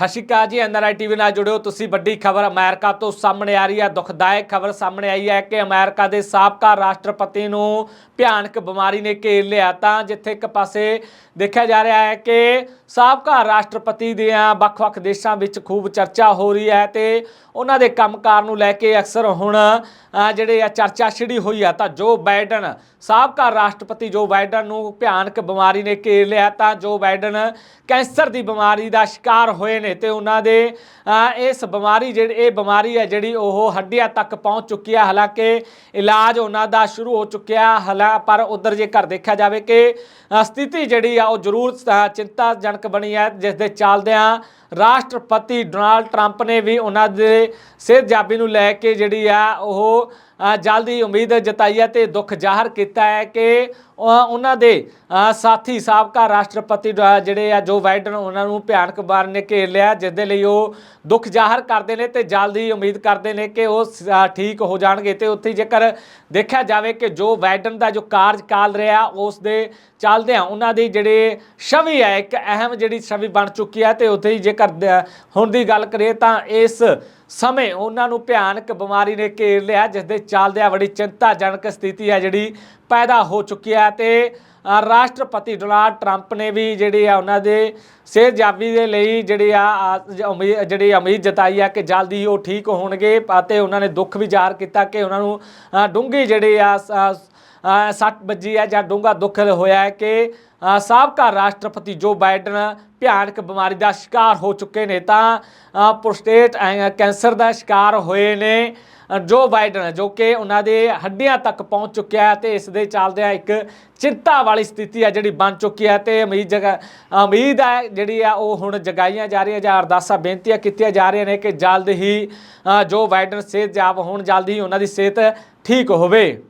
ਸਤਿ ਸ਼੍ਰੀ ਅਕਾਲ ਜੀ NRI TV ਨਾਲ ਜੁੜਿਓ ਤੁਸੀਂ। ਵੱਡੀ ਖਬਰ ਅਮਰੀਕਾ ਤੋਂ ਸਾਹਮਣੇ ਆ ਰਹੀ ਹੈ, ਦੁਖਦਾਇਕ ਖਬਰ ਸਾਹਮਣੇ ਆਈ ਹੈ ਕਿ ਅਮਰੀਕਾ ਦੇ ਸਾਬਕਾ ਰਾਸ਼ਟਰਪਤੀ ਨੂੰ ਭਿਆਨਕ ਬਿਮਾਰੀ ਨੇ ਘੇਰ ਲਿਆ। ਤਾਂ ਜਿੱਥੇ ਇੱਕ ਪਾਸੇ ਦੇਖਿਆ ਜਾ ਰਿਹਾ ਹੈ ਕਿ ਸਾਬਕਾ ਰਾਸ਼ਟਰਪਤੀ ਦੀਆਂ ਵੱਖ-ਵੱਖ ਦੇਸ਼ਾਂ ਵਿੱਚ ਖੂਬ ਚਰਚਾ ਹੋ ਰਹੀ ਹੈ ਤੇ ਉਹਨਾਂ ਦੇ ਕੰਮਕਾਰ ਨੂੰ ਲੈ ਕੇ ਅਕਸਰ ਹੁਣ ਜਿਹੜੇ ਆ ਚਰਚਾ ਛਿੜੀ ਹੋਈ ਆ ਤਾਂ ਜੋ ਬਾਈਡਨ, ਸਾਬਕਾ ਰਾਸ਼ਟਰਪਤੀ ਜੋ ਬਾਈਡਨ ਨੂੰ ਭਿਆਨਕ ਬਿਮਾਰੀ ਨੇ ਘੇਰ ਲਿਆ ਤਾਂ ਜੋ ਬਾਈਡਨ ਕੈਂਸਰ ਦੀ ਬਿਮਾਰੀ ਦਾ ਸ਼ਿਕਾਰ ਹੋਏ ਨੇ ਤੇ ਉਹਨਾਂ ਦੇ ਇਸ ਬਿਮਾਰੀ ਜਿਹੜੀ, ਇਹ ਬਿਮਾਰੀ ਹੈ ਜਿਹੜੀ ਉਹ ਹੱਡੀਆਂ ਤੱਕ ਪਹੁੰਚ ਚੁੱਕੀ ਹੈ ਹਾਲਾਂਕਿ ਇਲਾਜ ਉਹਨਾਂ ਦਾ ਸ਼ੁਰੂ ਹੋ ਚੁੱਕਿਆ, ਹਾਲਾ, ਪਰ ਉਧਰ ਜੇ ਘਰ ਦੇਖਿਆ ਜਾਵੇ ਕਿ ਸਥਿਤੀ ਜਿਹੜੀ ਆ ਉਹ ਜ਼ਰੂਰ ਚਿੰਤਾਜਨਕ ਚਿੰਤਾਜਨਕ ਬਣੀ ਹੈ ਜਿਸ ਦੇ ਚੱਲਦਿਆਂ ਰਾਸ਼ਟਰਪਤੀ ਡੋਨਾਲਡ ਟਰੰਪ ਨੇ ਵੀ ਉਹਨਾਂ ਦੇ ਸਿਹਤਯਾਬੀ ਨੂੰ ਲੈ ਕੇ ਜਿਹੜੀ ਆ ਉਹ ਜਲਦੀ ਉਮੀਦ ਜਤਾਈ ਹੈ ਤੇ ਦੁੱਖ ਜ਼ਾਹਰ ਕੀਤਾ ਹੈ ਕਿ ਉਹਨਾਂ ਦੇ ਸਾਥੀ ਸਾਬਕਾ ਰਾਸ਼ਟਰਪਤੀ ਜਿਹੜੇ ਆ ਜੋ ਬਾਈਡਨ, ਉਹਨਾਂ ਨੂੰ ਭਿਆਨਕ ਬਾਰ ਨੇ ਘੇਰ ਲਿਆ ਜਿਸ ਦੇ ਲਈ ਉਹ ਦੁੱਖ ਜ਼ਾਹਰ ਕਰਦੇ ਨੇ ਤੇ ਜਲਦੀ ਉਮੀਦ ਕਰਦੇ ਨੇ ਕਿ ਉਹ ਸ- ਠੀਕ ਹੋ ਜਾਣਗੇ ਤੇ ਉੱਥੇ ਜੇਕਰ ਦੇਖਿਆ ਜਾਵੇ ਕਿ ਜੋ ਬਾਈਡਨ ਦਾ ਜੋ ਕਾਰਜਕਾਲ ਰਿਹਾ, ਉਸ ਦੇ ਚੱਲਦਿਆਂ ਉਹਨਾਂ ਦੀ ਜਿਹੜੇ ਛਵੀ ਹੈ, ਇੱਕ ਅਹਿਮ ਜਿਹੜੀ ਛਵੀ ਬਣ ਚੁੱਕੀ ਹੈ ਤੇ ਉੱਥੇ ਹੀ ਜੇਕਰ ਹੁਣ ਦੀ ਗੱਲ ਕਰੀਏ ਤਾਂ ਇਸ ਸਮੇਂ ਉਹਨਾਂ ਨੂੰ ਭਿਆਨਕ ਬਿਮਾਰੀ ਨੇ ਘੇਰ ਲਿਆ ਜਿਸ ਦੇ ਚੱਲਦਿਆਂ ਬੜੀ ਚਿੰਤਾਜਨਕ ਸਥਿਤੀ ਹੈ ਜਿਹੜੀ ਪੈਦਾ ਹੋ ਚੁੱਕੀ ਹੈ ਤੇ ਰਾਸ਼ਟਰਪਤੀ ਡੋਨਾਲਡ ਟਰੰਪ ਨੇ ਵੀ ਜਿਹੜੇ ਆ ਉਹਨਾਂ ਦੇ ਸਿਹਤਯਾਬੀ ਦੇ ਲਈ ਜਿਹੜੇ ਆ ਆ, ਉਮੀਦ ਜਿਹੜੀ ਉਮੀਦ ਜਤਾਈ ਆ ਕਿ ਜਲਦੀ ਹੀ ਉਹ ਠੀਕ ਹੋਣਗੇ ਅਤੇ ਉਹਨਾਂ ਨੇ ਦੁੱਖ ਵੀ ਜ਼ਾਹਰ ਕੀਤਾ ਕਿ ਉਹਨਾਂ ਨੂੰ ਅ, ਡੂੰਘੀ ਜਿਹੜੀ ਆ ਸੱਟ ਵੱਜੀ ਹੈ ਜਾਂ ਡੂੰਘਾ ਦੁੱਖ ਹੋਇਆ ਹੈ ਕਿ ਸਾਬਕਾ ਰਾਸ਼ਟਰਪਤੀ ਜੋ ਬਾਈਡਨ ਭਿਆਨਕ ਬਿਮਾਰੀ ਦਾ ਸ਼ਿਕਾਰ ਹੋ ਚੁੱਕੇ ਨੇ ਤਾਂ ਪ੍ਰੋਸਟੇਟ ਐ- ਕੈਂਸਰ ਦਾ ਸ਼ਿਕਾਰ ਹੋਏ ਨੇ। ਜੋ ਬਾਈਡਨ, ਜੋ ਕਿ ਉਹਨਾਂ ਦੇ ਹੱਡੀਆਂ ਤੱਕ ਪਹੁੰਚ ਚੁੱਕਿਆ ਹੈ ਤੇ ਇਸ ਦੇ ਚੱਲਦਿਆਂ ਇੱਕ ਚਿੰਤਾ ਵਾਲੀ ਸਥਿਤੀ ਹੈ ਜਿਹੜੀ ਬਣ ਚੁੱਕੀ ਹੈ ਤੇ ਉਮੀਦ ਜਗਾ, ਉਮੀਦ ਹੈ ਜਿਹੜੀ ਆ ਉਹ ਹੁਣ ਜਗਾਈਆਂ ਜਾ ਰਹੀਆਂ ਜਾਂ ਅਰਦਾਸਾਂ ਬੇਨਤੀਆਂ ਕੀਤੀਆਂ ਜਾ ਰਹੀਆਂ ਨੇ ਕਿ ਜਲਦ ਹੀ ਜੋ ਬਾਈਡਨ ਸਿਹਤਯਾਬ ਹੋਣ, ਜਲਦੀ ਹੀ ਉਹਨਾਂ ਦੀ ਸਿਹਤ ਠੀਕ ਹੋਵੇ।